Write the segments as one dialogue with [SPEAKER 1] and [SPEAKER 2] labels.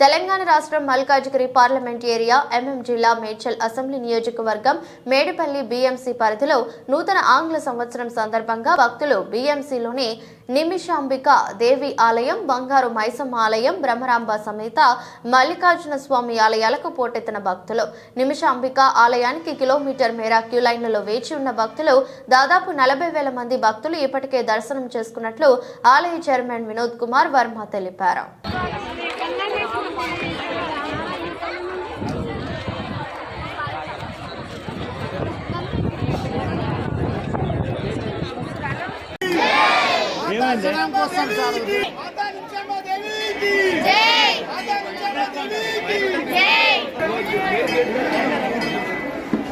[SPEAKER 1] తెలంగాణ రాష్ట్రం Malkajgiri parliament area MM జిల్లా Medchal assembly నియోజకవర్గం మేడిపల్లి బీఎంసీ పరిధిలో నూతన ఆంగ్ల సంవత్సరం సందర్భంగా భక్తులు బీఎంసీలోని నిమిషాంబిక దేవి ఆలయం బంగారు మైసమ్మ ఆలయం బ్రహ్మరాంబ సమేత మల్లికార్జున స్వామి ఆలయాలకు పోటెత్తిన భక్తులు. నిమిషాంబిక ఆలయానికి కిలోమీటర్ మేర క్యూ లైన్లలో వేచి ఉన్న భక్తులు దాదాపు నలభై వేల మంది భక్తులు ఇప్పటికే దర్శనం చేసుకున్నట్లు ఆలయ చైర్మన్ వినోద్ కుమార్ వర్మ తెలిపారు.
[SPEAKER 2] దర్శనం కోసం సార్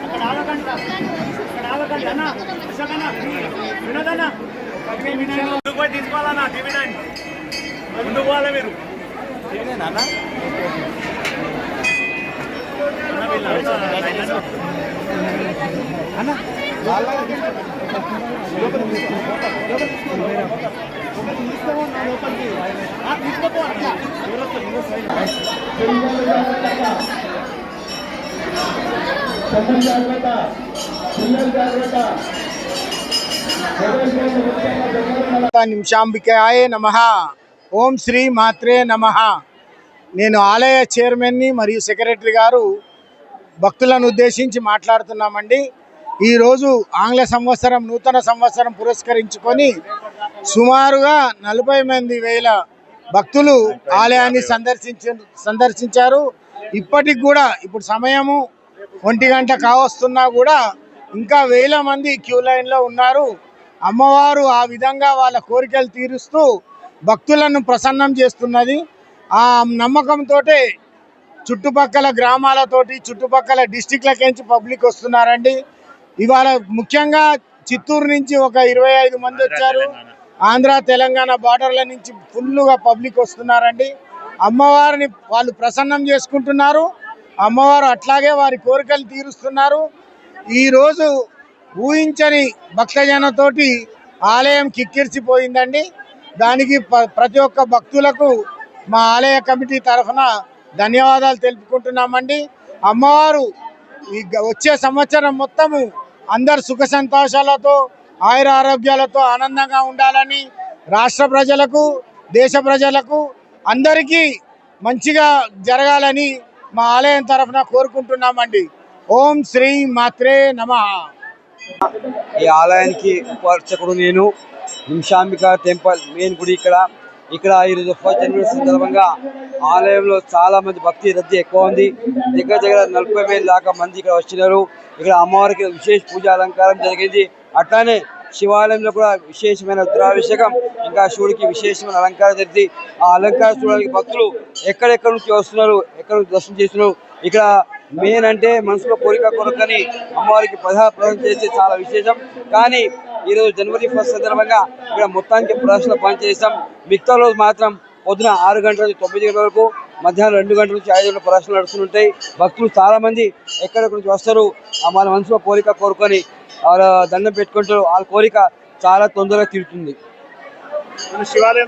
[SPEAKER 3] అక్కడ ఆగకండి అక్కడ ఆగకండి అన్న అశోక్ ముందుకు పోయి తీసుకోవాలన్నా డివిడెండ్ ముందుకు పోవాలి మీరు అన్న వీళ్ళ- అన్న ఆ, తీసుకోపో అట్లా.
[SPEAKER 2] నిమిషాంబికాయ నమ ఓం శ్రీ మాత్రే నమ నేను ఆలయ చైర్మన్ని మరియు సెక్రటరీ గారు భక్తులను ఉద్దేశించి మాట్లాడుతున్నామండి ఈరోజు ఆంగ్ల సంవత్సరం నూతన సంవత్సరం పురస్కరించుకొని సుమారుగా నలభై మంది వేల భక్తులు ఆలయాన్ని సందర్శించ సందర్శించారు. ఇప్పటికి కూడా ఇప్పుడు సమయము ఒంటి గంట కావస్తున్నా కూడా ఇంకా వేల మంది క్యూ లైన్లో ఉన్నారు. అమ్మవారు ఆ విధంగా వాళ్ళ కోరికలు తీరుస్తూ భక్తులను ప్రసన్నం చేస్తున్నది. ఆ నమ్మకంతో చుట్టుపక్కల గ్రామాలతోటి చుట్టుపక్కల డిస్టిక్లకేంచి పబ్లిక్ వస్తున్నారండి. ఇవాళ ముఖ్యంగా చిత్తూరు నుంచి ఒక ఇరవై ఐదు మంది వచ్చారు. ఆంధ్ర తెలంగాణ బార్డర్ల నుంచి ఫుల్గా పబ్లిక్ వస్తున్నారండి. అమ్మవారిని వాళ్ళు ప్రసన్నం చేసుకుంటున్నారు. అమ్మవారు అట్లాగే వారి కోరికలు తీరుస్తున్నారు. ఈరోజు ఊహించని భక్తజనతోటి ఆలయం కిక్కిర్చిపోయిందండి దానికి ప్రతి ఒక్క భక్తులకు మా ఆలయ కమిటీ తరఫున ధన్యవాదాలు తెలుపుకుంటున్నామండి. అమ్మవారు ఈ వచ్చే సంవత్సరం మొత్తము అందరు సుఖ సంతోషాలతో ఆయుర ఆరోగ్యాలతో ఆనందంగా ఉండాలని రాష్ట్ర ప్రజలకు దేశ ప్రజలకు అందరికీ మంచిగా జరగాలని మా ఆలయం తరఫున కోరుకుంటున్నామండి. ఓం శ్రీ మాత్రే నమ.
[SPEAKER 4] ఈ ఆలయానికి ఉపార్చకుడు నేను నిమిషాంబిక టెంపుల్ మెయిన్ గుడి ఇక్కడ. ఇక్కడ ఈరోజు ఫస్ట్ జనవరి సందర్భంగా ఆలయంలో చాలా మంది భక్తి రద్దీ ఎక్కువ ఉంది. దగ్గర దగ్గర నలభై వేల దాకా మంది ఇక్కడ వచ్చినారు. ఇక్కడ అమ్మవారికి విశేష పూజ అలంకారం జరిగింది. అట్లానే శివాలయంలో కూడా విశేషమైన రుద్రాభిషేకం ఇంకా శివుడికి విశేషమైన అలంకారం జరిగింది ఆ అలంకారం చూడడానికి భక్తులు ఎక్కడెక్కడి నుంచి వస్తున్నారు ఎక్కడ నుంచి దర్శనం చేస్తున్నారు ఇక్కడ మెయిన్ అంటే మనసులో కోరిక కొరకని అమ్మవారికి ప్రధాన ప్రదర్శన చేస్తే చాలా విశేషం. కానీ ఈరోజు జనవరి ఫస్ట్ సందర్భంగా ఇక్కడ మొత్తానికి ప్రదర్శన పనిచేస్తాం. మిగతా రోజు మాత్రం పొద్దున ఆరు గంటల నుంచి తొమ్మిది గంటల వరకు మధ్యాహ్నం రెండు గంటల నుంచి ఐదు గంటల ప్రదర్శనలు నడుస్తుంటాయి భక్తులు చాలామంది ఎక్కడెక్కడి నుంచి వస్తారు ఆ మన మనసులో కోరిక కోరుకొని వాళ్ళ దండం పెట్టుకుంటూ వాళ్ళ కోరిక చాలా తొందరగా తీరుతుంది.
[SPEAKER 3] శివాలయం